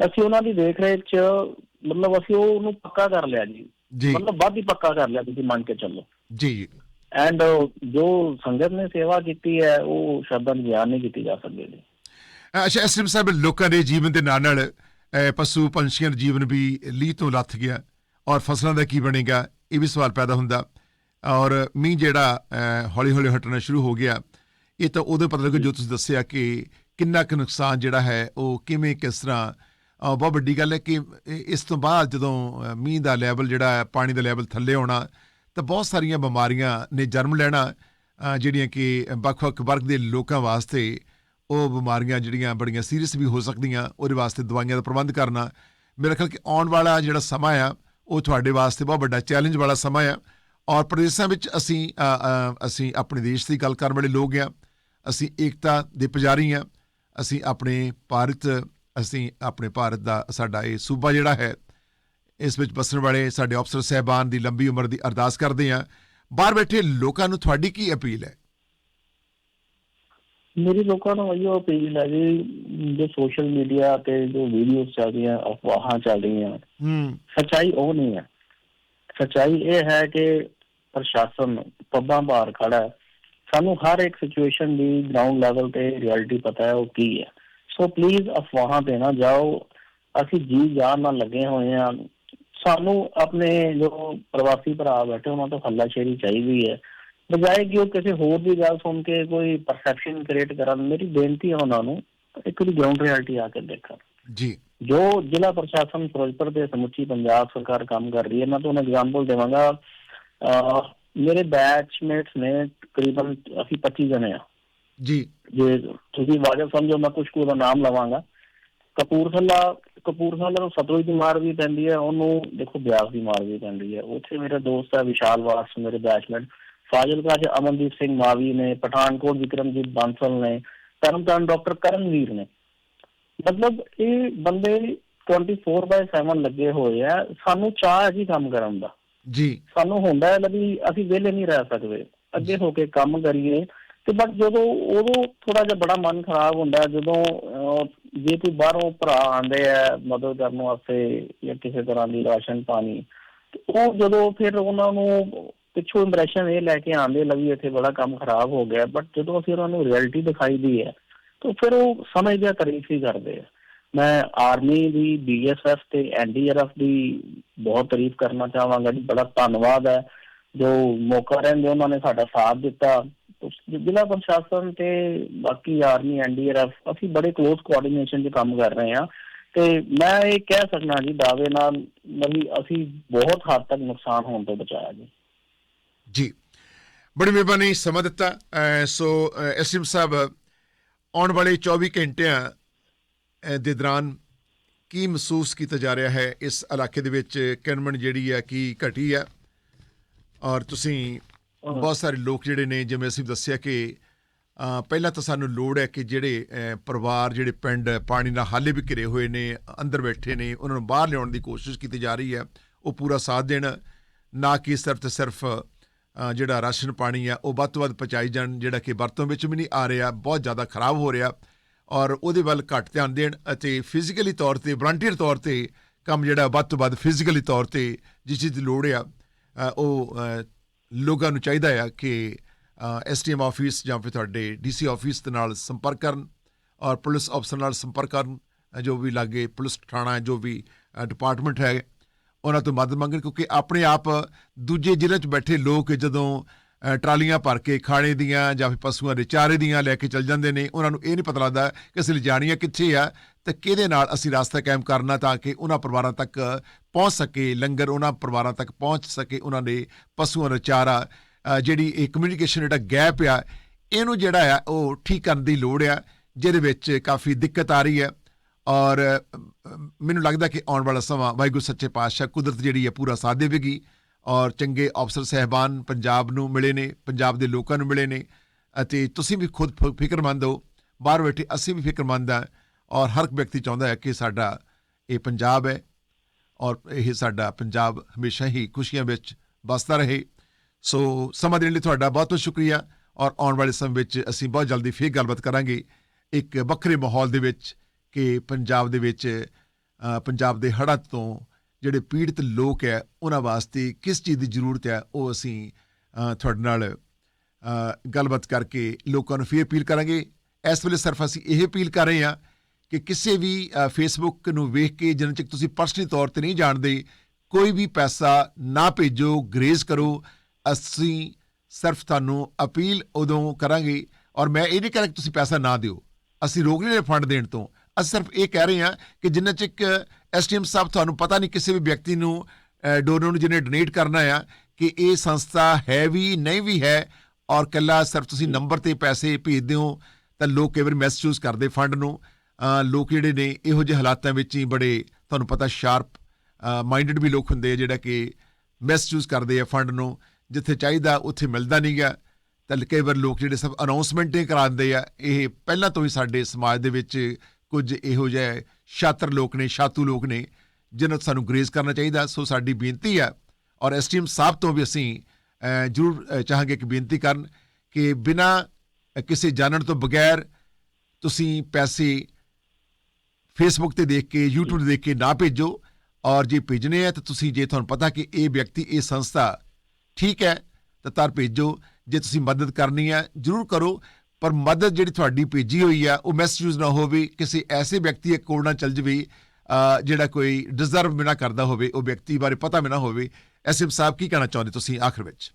B: ਅਸੀਂ ਉਹਨਾਂ ਦੀ ਦੇਖ ਰੇਖ ਚ ਮਤਲਬ ਅਸੀਂ ਉਹ ਉਹਨੂੰ ਪੱਕਾ ਕਰ ਲਿਆ ਜੀ।
A: ਜੀ।
B: ਮਤਲਬ ਵੱਧ ਹੀ ਪੱਕਾ ਕਰ ਲਿਆ ਤੁਸੀਂ ਮੰਨ ਕੇ ਚੱਲੋ।
A: ਜੀ।
B: ਐਂਡ ਜੋ ਸੰਗਤ ਨੇ ਸੇਵਾ ਕੀਤੀ ਹੈ ਉਹ ਸ਼ਬਦਾਂ ਦੀ ਬਿਆਨ ਨਹੀਂ ਕੀਤੀ ਜਾ ਸਕਦੀ ਜੀ।
A: ਅੱਛਾ ਐਸਐਮ ਸਾਹਿਬ ਲੋਕਾਂ ਦੇ ਜੀਵਨ ਦੇ ਨਾਲ ਨਾਲ ਪਸ਼ੂ ਪੰਛੀਆਂ ਦਾ ਜੀਵਨ ਵੀ ਲੀਹ ਤੋਂ ਲੱਥ ਗਿਆ। ਔਰ ਫਸਲਾਂ ਦਾ ਕੀ ਬਣੇਗਾ ਇਹ ਵੀ ਸਵਾਲ ਪੈਦਾ ਹੁੰਦਾ। ਔਰ ਮੀਂਹ ਜਿਹੜਾ ਹੌਲੀ ਹੌਲੀ ਹਟਣਾ ਸ਼ੁਰੂ ਹੋ ਗਿਆ। ਇਹ ਤਾਂ ਉਦੋਂ ਪਤਾ ਲੱਗਾ ਜੋ ਤੁਸੀਂ ਦੱਸਿਆ ਕਿ ਕਿੰਨਾ ਕੁ ਨੁਕਸਾਨ ਜਿਹੜਾ ਹੈ ਉਹ ਕਿਵੇਂ ਕਿਸ ਤਰ੍ਹਾਂ ਬਹੁਤ ਵੱਡੀ ਗੱਲ ਹੈ ਕਿ ਇਸ ਤੋਂ ਬਾਅਦ ਜਦੋਂ ਮੀਂਹ ਦਾ ਲੈਵਲ ਜਿਹੜਾ ਹੈ, ਪਾਣੀ ਦਾ ਲੈਵਲ ਥੱਲੇ ਆਉਣਾ ਤਾਂ ਬਹੁਤ ਸਾਰੀਆਂ ਬਿਮਾਰੀਆਂ ਨੇ ਜਨਮ ਲੈਣਾ ਜਿਹੜੀਆਂ ਕਿ ਵੱਖ-ਵੱਖ ਵਰਗ ਦੇ ਲੋਕਾਂ ਵਾਸਤੇ ਉਹ ਬਿਮਾਰੀਆਂ ਜਿਹੜੀਆਂ ਬੜੀਆਂ ਸੀਰੀਅਸ ਵੀ ਹੋ ਸਕਦੀਆਂ, ਉਹਦੇ ਵਾਸਤੇ ਦਵਾਈਆਂ ਦਾ ਪ੍ਰਬੰਧ ਕਰਨਾ। ਮੇਰੇ ਖਿਆਲ ਕਿ ਆਉਣ ਵਾਲਾ ਜਿਹੜਾ ਸਮਾਂ ਆ, ਉਹ ਤੁਹਾਡੇ ਵਾਸਤੇ ਬਹੁਤ ਵੱਡਾ ਚੈਲੰਜ ਵਾਲਾ ਸਮਾਂ ਆ। ਔਰ ਪ੍ਰਦੇਸ਼ਾਂ ਵਿੱਚ ਅਸੀਂ ਅਸੀਂ ਆਪਣੇ ਦੇਸ਼ ਦੀ ਗੱਲ ਕਰਨ ਵਾਲੇ ਲੋਕ ਆ। ਅਸੀਂ ਏਕਤਾ ਦੇ ਪੁਜਾਰੀ ਆ। ਅਸੀਂ ਆਪਣੇ ਭਾਰਤ ਅਸੀਂ ਆਪਣੇ ਭਾਰਤ ਦਾ ਸਾਡਾ ਇਹ ਸੂਬਾ ਜਿਹੜਾ ਹੈ ਇਸ ਵਿੱਚ ਬਸਣ ਵਾਲੇ ਸਾਡੇ ਅਫਸਰ ਸਹਿਬਾਨ ਦੀ ਲੰਬੀ ਉਮਰ ਦੀ ਅਰਦਾਸ ਕਰਦੇ ਆ ਬਾਹਰ ਬੈਠੇ ਲੋਕਾਂ ਨੂੰ ਤੁਹਾਡੀ ਕੀ ਅਪੀਲ ਹੈ?
B: ਮੇਰੀ ਲੋਕਾਂ ਨੂੰ ਇਹੋ ਅਪੀਲ ਹੈ ਜੀ ਜੋ ਸੋਸ਼ਲ ਮੀਡੀਆ ਤੇ ਜੋ ਵੀਡੀਓਜ਼ ਚੱਲ ਰਹੀਆਂ ਅਫਵਾਹਾਂ ਚੱਲ ਰਹੀਆਂ
A: ਹੂੰ।
B: ਸੱਚਾਈ ਉਹ ਨਹੀਂ ਹੈ। ਸੱਚਾਈ ਇਹ ਹੈ ਕਿ ਪ੍ਰਸ਼ਾਸਨ ਪੱਬਾਂ ਭਾਰ ਖੜਾ ਹੈ। ਸਾਨੂੰ ਹਰ ਇੱਕ ਸਿਚੁਏਸ਼ਨ ਦੀ ਗਰਾਊਂਡ ਲੈਵਲ ਤੇ ਰਿਐਲਿਟੀ ਪਤਾ ਹੈ ਉਹ ਕੀ ਹੈ। ਸੋ ਪਲੀਜ਼ ਅਫਵਾਹਾਂ ਤੇ ਨਾ ਜਾਓ। ਅਸੀਂ ਜੀ ਜਾਨ ਨਾਲ ਲੱਗੇ ਹੋਏ ਹਾਂ। ਸਾਨੂੰ ਆਪਣੇ ਜੋ ਪ੍ਰਵਾਸੀ ਭਰਾ ਬੈਠੇ ਉਹਨਾਂ ਤੋਂ ਹੱਲਾਸ਼ੇਰੀ ਚਾਹੀਦੀ ਹੈ। ਬਜਾਏ ਕਿ ਉਹ ਕਿਸੇ ਹੋਰ ਦੀ ਗੱਲ ਸੁਣ ਕੇ ਕੋਈ ਪਰਸੈਪਸ਼ਨ ਕ੍ਰੀਏਟ ਕਰਨ। ਮੇਰੀ ਬੇਨਤੀ ਹੈ ਉਹਨਾਂ ਨੂੰ ਇੱਕ ਵਾਰੀ ਗਰਾਊਂਡ ਰਿਐਲਿਟੀ ਆ ਕੇ ਦੇਖਣ।
A: ਜੀ।
B: ਜੋ ਜ਼ਿਲ੍ਹਾ ਪ੍ਰਸ਼ਾਸਨ ਫਿਰੋਜ਼ਪੁਰ ਦੇ ਸਮੁੱਚੀ ਪੰਜਾਬ ਸਰਕਾਰ ਕੰਮ ਕਰ ਰਹੀ ਹੈ ਮੈਂ ਤੁਹਾਨੂੰ ਐਗਜ਼ਾਮਪਲ ਦੇਵਾਂਗਾ। ਮੇਰੇ ਬੈਚਮੇਟਸ ਨੇ ਤਕਰੀਬਨ ਅਸੀਂ 25 ਜਣੇ ਆ
A: ਜੀ।
B: ਜੇ ਤੁਸੀਂ ਵਾਜਬ ਸਮਝੋ ਮੈਂ ਕੁਝ ਕੁ ਦਾ ਨਾਮ ਲਵਾਂਗਾ। ਕਪੂਰਥਲਾ ਕਪੂਰਥਲਾ ਨੂੰ ਸਤਲੁਜ ਦੀ ਮਾਰ ਵੀ ਪੈਂਦੀ ਹੈ ਉਹਨੂੰ ਦੇਖੋ ਬਿਆਸ ਦੀ ਮਾਰ ਵੀ ਪੈਂਦੀ ਹੈ। ਉੱਥੇ ਮੇਰੇ ਦੋਸਤ ਹੈ ਵਿਸ਼ਾਲ ਵਾਸ ਮੇਰੇ ਬੈਚਮੇਟ ਫਾਜ਼ਿਲਕਾ ਚ ਅਮਨਦੀਪ ਸਿੰਘ ਮਾਵੀ ਨੇ ਪਠਾਨਕੋਟ ਵਿਕਰਮਜੀਤ ਬਾਂਸਲ ਨੇ ਤਰਨਤਾਰਨ ਡਾਕਟਰ ਕਰਨਵੀਰ ਨੇ। ਮਤਲਬ ਇਹ ਬੰਦੇ 24/7 ਲੱਗੇ ਹੋਏ ਆ। ਸਾਨੂੰ ਚਾਹ ਹੈ ਜੀ ਕੰਮ ਕਰਨ ਦਾ।
A: ਜੀ।
B: ਸਾਨੂੰ ਹੁੰਦਾ ਹੈ ਵੀ ਅਸੀਂ ਵਿਹਲੇ ਨਹੀਂ ਰਹਿ ਸਕਦੇ। ਅੱਗੇ ਹੋ ਕੇ ਕੰਮ ਕਰੀਏ। ਤੇ ਬਟ ਜਦੋਂ ਉਦੋਂ ਥੋੜਾ ਜਿਹਾ ਬੜਾ ਮਨ ਖਰਾਬ ਹੁੰਦਾ ਹੈ ਜਦੋਂ ਅਹ, ਜੇ ਕੋਈ ਬਾਹਰੋਂ ਭਰਾ ਆਂਦੇ ਆ ਮਦਦ ਕਰਨ ਵਾਸਤੇ ਜਾਂ ਕਿਸੇ ਤਰ੍ਹਾਂ ਦੀ ਰਾਸ਼ਨ ਪਾਣੀ ਤੇ ਉਹ ਜਦੋਂ ਫਿਰ ਉਹਨਾਂ ਨੂੰ ਪਿੱਛੋਂ ਇੰਪ੍ਰੈਸ਼ਨ ਇਹ ਲੈ ਕੇ ਆਂਦੇ ਲਵੀ ਇੱਥੇ ਬੜਾ ਕੰਮ ਖਰਾਬ ਹੋ ਗਿਆ ਬਟ ਜਦੋਂ ਅਸੀਂ ਉਹਨਾਂ ਨੂੰ ਰਿਐਲਿਟੀ ਦਿਖਾਈ ਦੀ ਹੈ ਤਾਂ ਫਿਰ ਉਹ ਸਮਝਦੇ ਆ ਤਾਰੀਫ ਹੀ ਕਰਦੇ ਆ। ਮੈਂ ਆਰਮੀ ਦੀ ਬੀਐਸਐਫ ਤੇ ਐਨਡੀਆਰਐਫ ਦੀ ਬਹੁਤ ਤਾਰੀਫ ਕਰਨਾ ਚਾਹਾਂਗਾ ਜੀ ਬੜਾ ਧੰਨਵਾਦ ਹੈ। ਜੋ ਮੌਕਾ ਰਹਿੰਦੇ ਉਹਨਾਂ ਨੇ ਸਾਡਾ ਸਾਥ ਦਿੱਤਾ। ਜ਼ਿਲ੍ਹਾ ਪ੍ਰਸ਼ਾਸਨ ਤੇ ਬਾਕੀ ਆਰਮੀ ਐਨਡੀਆਰਐਫ ਅਸੀਂ ਬੜੇ ਕਲੋਜ਼ ਕੋਆਰਡੀਨੇਸ਼ਨ 'ਚ ਕੰਮ ਕਰ ਰਹੇ ਹਾਂ। ਤੇ ਮੈਂ ਇਹ ਕਹਿ ਸਕਦਾ ਜੀ, ਦਾਅਵੇ ਨਾਲ, ਮਤਲਬ ਅਸੀਂ ਬਹੁਤ ਹੱਦ ਤੱਕ ਨੁਕਸਾਨ ਹੋਣ ਤੋਂ ਬਚਾਇਆ ਜੀ।
A: ਜੀ। ਬੜੀ ਮਿਹਰਬਾਨੀ, ਸਮਾਂ ਦਿੱਤਾ। ਸੋ ਐਸਐਮ ਸਾਹਿਬ, ਆਉਣ ਵਾਲੇ 24 ਘੰਟਿਆਂ ਦੇ ਦੌਰਾਨ ਕੀ ਮਹਿਸੂਸ ਕੀਤਾ ਜਾ ਰਿਹਾ ਹੈ? ਇਸ ਇਲਾਕੇ ਦੇ ਵਿੱਚ ਕਨਮਣ ਜਿਹੜੀ ਆ ਕੀ ਘਟੀ ਆ ਔਰ ਤੁਸੀਂ ਬਹੁਤ ਸਾਰੇ ਲੋਕ ਜਿਹੜੇ ਨੇ, ਜਿਵੇਂ ਅਸੀਂ ਦੱਸਿਆ ਕਿ ਪਹਿਲਾਂ ਤਾਂ ਸਾਨੂੰ ਲੋੜ ਹੈ ਕਿ ਜਿਹੜੇ ਪਰਿਵਾਰ, ਜਿਹੜੇ ਪਿੰਡ ਪਾਣੀ ਨਾਲ ਹਾਲੇ ਵੀ ਘਿਰੇ ਹੋਏ ਨੇ, ਅੰਦਰ ਬੈਠੇ ਨੇ, ਉਹਨਾਂ ਨੂੰ ਬਾਹਰ ਲਿਆਉਣ ਦੀ ਕੋਸ਼ਿਸ਼ ਕੀਤੀ ਜਾ ਰਹੀ ਹੈ। ਉਹ ਪੂਰਾ ਸਾਥ ਦੇਣ, ਨਾ ਕਿ ਸਿਰਫ ਤੇ ਸਿਰਫ ਜਿਹੜਾ ਰਾਸ਼ਨ ਪਾਣੀ ਆ, ਉਹ ਵੱਧ ਤੋਂ ਵੱਧ ਪਹੁੰਚਾਈ ਜਾਣ, ਜਿਹੜਾ ਕਿ ਵਰਤੋਂ ਵਿੱਚ ਵੀ ਨਹੀਂ ਆ ਰਿਹਾ, ਬਹੁਤ ਜ਼ਿਆਦਾ ਖਰਾਬ ਹੋ ਰਿਹਾ। ਔਰ ਉਹਦੇ ਵੱਲ ਘੱਟ ਧਿਆਨ ਦੇਣ ਅਤੇ ਫਿਜ਼ੀਕਲੀ ਤੌਰ ਤੇ ਵਲੰਟੀਅਰ ਤੌਰ ਤੇ ਕੰਮ ਜਿਹੜਾ ਵੱਧ ਤੋਂ ਵੱਧ ਫਿਜ਼ੀਕਲੀ ਤੌਰ ਤੇ, ਜਿਸ ਚੀਜ਼ ਦੀ ਲੋੜ ਆ ਉਹ ਲੋਕਾਂ ਨੂੰ ਚਾਹੀਦਾ ਆ ਕਿ ਐਸਟੀਐਮ ਆਫਿਸ ਜਾਂ ਫਿਰ ਤੁਹਾਡੇ ਡੀਸੀ ਆਫਿਸ ਦੇ ਨਾਲ ਸੰਪਰਕ ਕਰਨ ਔਰ ਪੁਲਿਸ ਅਫਸਰ ਨਾਲ ਸੰਪਰਕ ਕਰਨ, ਜੋ ਵੀ ਲਾਗੇ ਪੁਲਿਸ ਥਾਣਾ, ਜੋ ਵੀ ਡਿਪਾਰਟਮੈਂਟ ਹੈ ਉਹਨਾਂ ਤੋਂ ਮਦਦ ਮੰਗਣ ਕਿਉਂਕਿ ਆਪਣੇ ਆਪ ਦੂਜੇ ਜ਼ਿਲ੍ਹੇ 'ਚ ਬੈਠੇ ਲੋਕ ਜਦੋਂ ਟਰਾਲੀਆਂ ਭਰ ਕੇ ਖਾਣੇ ਦੀਆਂ ਜਾਂ ਫਿਰ ਪਸ਼ੂਆਂ ਦੇ ਚਾਰੇ ਦੀਆਂ ਲੈ ਕੇ ਚੱਲ ਜਾਂਦੇ ਨੇ। ਉਹਨਾਂ ਨੂੰ ਇਹ ਨਹੀਂ ਪਤਾ ਲੱਗਦਾ ਕਿ ਅਸੀਂ ਲਿਜਾਣੀਆਂ ਕਿੱਥੇ ਆ ਤੇ ਕਿਹਦੇ ਨਾਲ ਅਸੀਂ ਰਾਸਤਾ ਕਾਇਮ ਕਰਨਾ ਤਾਂ ਕਿ ਉਹਨਾਂ ਪਰਿਵਾਰਾਂ ਤੱਕ ਪਹੁੰਚ ਸਕੇ, ਲੰਗਰ ਉਹਨਾਂ ਪਰਿਵਾਰਾਂ ਤੱਕ ਪਹੁੰਚ ਸਕੇ, ਉਹਨਾਂ ਦੇ ਪਸ਼ੂਆਂ ਦਾ ਚਾਰਾ। ਜਿਹੜੀ ਇਹ ਕਮਿਊਨੀਕੇਸ਼ਨ ਜਿਹੜਾ ਗੈਪ ਆ, ਇਹਨੂੰ ਜਿਹੜਾ ਆ ਉਹ ਠੀਕ ਕਰਨ ਦੀ ਲੋੜ ਆ, ਜਿਹਦੇ ਵਿੱਚ ਕਾਫੀ ਦਿੱਕਤ ਆ ਰਹੀ ਹੈ ਔਰ ਮੈਨੂੰ ਲੱਗਦਾ ਕਿ ਆਉਣ ਵਾਲਾ ਸਮਾਂ ਵਾਹਿਗੁਰੂ ਸੱਚੇ ਪਾਤਸ਼ਾਹ ਕੁਦਰਤ ਜਿਹੜੀ ਹੈ ਪੂਰਾ ਸਾਥ ਦੇਵੇਗੀ। ਔਰ ਚੰਗੇ ਅਫਸਰ ਸਹਿਬਾਨ ਪੰਜਾਬ ਨੂੰ ਮਿਲੇ ਨੇ, ਪੰਜਾਬ ਦੇ ਲੋਕਾਂ ਨੂੰ ਮਿਲੇ ਨੇ ਅਤੇ ਤੁਸੀਂ ਵੀ ਖੁਦ ਫਿ- ਫਿਕਰਮੰਦ ਹੋ। ਬਾਹਰ ਬੈਠੇ ਅਸੀਂ ਵੀ ਫਿਕਰਮੰਦ ਹਾਂ ਔਰ ਹਰ ਇੱਕ ਵਿਅਕਤੀ ਚਾਹੁੰਦਾ ਹੈ ਕਿ ਸਾਡਾ ਇਹ ਪੰਜਾਬ ਹੈ ਔਰ ਇਹ ਸਾਡਾ ਪੰਜਾਬ ਹਮੇਸ਼ਾ ਹੀ ਖੁਸ਼ੀਆਂ ਵਿੱਚ ਵਸਦਾ ਰਹੇ। ਸੋ ਸਮਾਂ ਦੇਣ ਲਈ ਤੁਹਾਡਾ ਬਹੁਤ ਬਹੁਤ ਸ਼ੁਕਰੀਆ ਔਰ ਆਉਣ ਵਾਲੇ ਸਮੇਂ ਵਿੱਚ ਅਸੀਂ ਬਹੁਤ ਜਲਦੀ ਫੇਰ ਗੱਲਬਾਤ ਕਰਾਂਗੇ ਇੱਕ ਵੱਖਰੇ ਮਾਹੌਲ ਦੇ ਵਿੱਚ ਕਿ ਪੰਜਾਬ ਦੇ ਵਿੱਚ ਪੰਜਾਬ ਦੇ ਹੜ੍ਹਾਂ ਤੋਂ ਜਿਹੜੇ ਪੀੜਤ ਲੋਕ ਹੈ, ਉਹਨਾਂ ਵਾਸਤੇ ਕਿਸ ਚੀਜ਼ ਦੀ ਜ਼ਰੂਰਤ ਹੈ, ਉਹ ਅਸੀਂ ਤੁਹਾਡੇ ਨਾਲ ਗੱਲਬਾਤ ਕਰਕੇ ਲੋਕਾਂ ਨੂੰ ਫੇਰ ਅਪੀਲ ਕਰਾਂਗੇ। ਇਸ ਵੇਲੇ ਸਿਰਫ ਅਸੀਂ ਇਹ ਅਪੀਲ ਕਰ ਰਹੇ ਹਾਂ ਕਿ ਕਿਸੇ ਵੀ ਫੇਸਬੁੱਕ ਨੂੰ ਵੇਖ ਕੇ, ਜਿੰਨਾ ਚਿਰ ਤੁਸੀਂ ਪਰਸਨਲੀ ਤੌਰ ਤੇ ਨਹੀਂ ਜਾਣਦੇ, ਕੋਈ ਵੀ ਪੈਸਾ ਨਾ ਭੇਜੋ, ਗ੍ਰੇਜ਼ ਕਰੋ। ਅਸੀਂ ਸਿਰਫ ਤੁਹਾਨੂੰ ਅਪੀਲ ਉਦੋਂ ਕਰਾਂਗੇ ਔਰ ਮੈਂ ਇਹ ਨਹੀਂ ਕਹਿ ਰਿਹਾ ਕਿ ਤੁਸੀਂ ਪੈਸਾ ਨਾ ਦਿਓ। ਅਸੀਂ ਰੋਕ ਨਹੀਂ ਰਹੇ ਫੰਡ ਦੇਣ ਤੋਂ। ਅਸੀਂ ਸਿਰਫ ਇਹ ਕਹਿ ਰਹੇ ਹਾਂ ਕਿ ਜਿੰਨਾ ਚਿਕ ਐਸਟੀਐਮ ਸਾਹਿਬ, ਤੁਹਾਨੂੰ ਪਤਾ ਨਹੀਂ ਕਿਸੇ ਵੀ ਵਿਅਕਤੀ ਨੂੰ ਡੋਨਰ ਨੂੰ ਜਿਹਨੇ ਡੋਨੇਟ ਕਰਨਾ ਆ, ਕਿ ਇਹ ਸੰਸਥਾ ਹੈ ਵੀ, ਨਹੀਂ ਵੀ ਹੈ, ਔਰ ਕੱਲਾ ਸਿਰਫ ਤੁਸੀਂ ਨੰਬਰ ਤੇ ਪੈਸੇ ਭੇਜਦੇ ਹੋ, ਤਾਂ ਲੋਕ ਕਈ ਵਾਰ ਮਿਸਯੂਜ਼ ਕਰਦੇ ਫੰਡ ਨੂੰ। ਲੋਕ ਜਿਹੜੇ ਨੇ, ਇਹੋ ਜਿਹੇ ਹਾਲਾਤਾਂ ਵਿੱਚ ਹੀ ਬੜੇ, ਤੁਹਾਨੂੰ ਪਤਾ ਸ਼ਾਰਪ ਮਾਈਂਡਡ ਵੀ ਲੋਕ ਹੁੰਦੇ ਆ, ਜਿਹੜਾ ਕਿ ਮਿਸਯੂਜ਼ ਕਰਦੇ ਆ ਫੰਡ ਨੂੰ। ਜਿੱਥੇ ਚਾਹੀਦਾ, ਉੱਥੇ ਮਿਲਦਾ ਨਹੀਂ ਗਿਆ ਤਾਂ ਕਈ ਵਾਰ ਲੋਕ ਜਿਹੜੇ ਸਭ ਅਨਾਉਂਸਮੈਂਟ ਹੀ ਕਰਾਉਂਦੇ ਆ, ਇਹ ਪਹਿਲਾਂ ਤੋਂ ਹੀ ਸਾਡੇ ਸਮਾਜ ਦੇ ਵਿੱਚ ਕੁਝ ਇਹੋ ਜਿਹੇ ਸ਼ਾਤਰ ਲੋਕ ਨੇ ਸ਼ਾਤੂ ਲੋਕ ਨੇ, ਜਿਨ੍ਹਾਂ ਤੋਂ ਸਾਨੂੰ ਗ੍ਰੇਜ਼ ਕਰਨਾ ਚਾਹੀਦਾ। ਸੋ ਸਾਡੀ ਬੇਨਤੀ ਆ ਔਰ ਐਸਟੀਐਮ ਸਾਹਿਬ ਤੋਂ ਵੀ ਅਸੀਂ ਜ਼ਰੂਰ ਚਾਹਾਂਗੇ ਕਿ ਬੇਨਤੀ ਕਰਨ ਕਿ ਬਿਨਾਂ ਕਿਸੇ ਜਾਣਨ ਤੋਂ ਬਗੈਰ ਤੁਸੀਂ ਪੈਸੇ ਫੇਸਬੁੱਕ ਤੇ ਦੇਖ ਕੇ, YouTube ਤੇ ਦੇਖ ਕੇ ਨਾ ਭੇਜੋ। ਔਰ ਜੇ ਭੇਜਣੇ ਆ ਤਾਂ ਤੁਸੀਂ, ਜੇ ਤੁਹਾਨੂੰ ਪਤਾ ਕਿ ਇਹ ਵਿਅਕਤੀ, ਇਹ ਸੰਸਥਾ ਠੀਕ ਹੈ, ਤਾਂ ਤਰ ਭੇਜੋ। ਜੇ ਤੁਸੀਂ ਮਦਦ ਕਰਨੀ ਹੈ, ਜਰੂਰ ਕਰੋ। ਪਰ ਮਦਦ ਜਿਹੜੀ ਤੁਹਾਡੀ ਭੇਜੀ ਹੋਈ ਆ ਉਹ ਮਿਸਯੂਜ਼ ਨਾ ਹੋਵੇ ਕਿਸੇ ਐਸੇ ਵਿਅਕਤੀ ਕੋਲ ਨਾ ਚੱਲ ਜਵੇ ਜਿਹੜਾ ਕੋਈ ਡਿਜ਼ਰਵ ਬਿਨਾ ਕਰਦਾ ਹੋਵੇ ਉਹ ਵਿਅਕਤੀ ਬਾਰੇ ਪਤਾ ਵੀ ਨਾ ਹੋਵੇ। ਐਸਐਮ ਸਾਹਿਬ ਕੀ ਕਹਿਣਾ ਚਾਹੁੰਦੇ ਤੁਸੀਂ ਆਖਰ ਵਿੱਚ?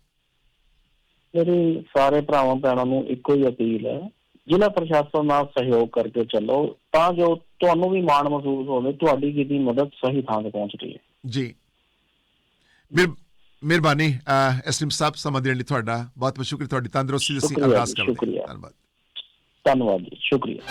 B: ਮੇਰੀ ਸਾਰੇ ਭਰਾਵਾਂ ਭੈਣਾਂ ਨੂੰ ਇੱਕੋ ਹੀ ਅਪੀਲ ਹੈ ਜ਼ਿਲ੍ਹਾ ਪ੍ਰਸ਼ਾਸਨ ਨਾਲ ਸਹਿਯੋਗ ਕਰਕੇ ਚੱਲੋ ਤਾਂ ਜੋ ਤੁਹਾਨੂੰ ਵੀ ਮਾਣ ਮਹਿਸੂਸ ਹੋਵੇ ਤੁਹਾਡੀ ਕੀਤੀ ਮਦਦ ਸਹੀ ਥਾਂ ਤੇ ਪਹੁੰਚ ਰਹੀ ਹੈ।
A: ਜੀ। ਮਿਹਰਬਾਨੀ ਐਸਐਮ ਸਾਹਿਬ ਸਮਾਂ ਦੇਣ ਲਈ ਤੁਹਾਡਾ ਬਹੁਤ ਬਹੁਤ ਸ਼ੁਕਰੀਆ ਤੁਹਾਡੀ ਤੰਦਰੁਸਤੀ ਦੀ ਅਸੀਂ ਅਰਦਾਸ ਕਰਦੇ ਹਾਂ। ਧੰਨਵਾਦ।
B: ਧੰਨਵਾਦ ਜੀ ਸ਼ੁਕਰੀਆ।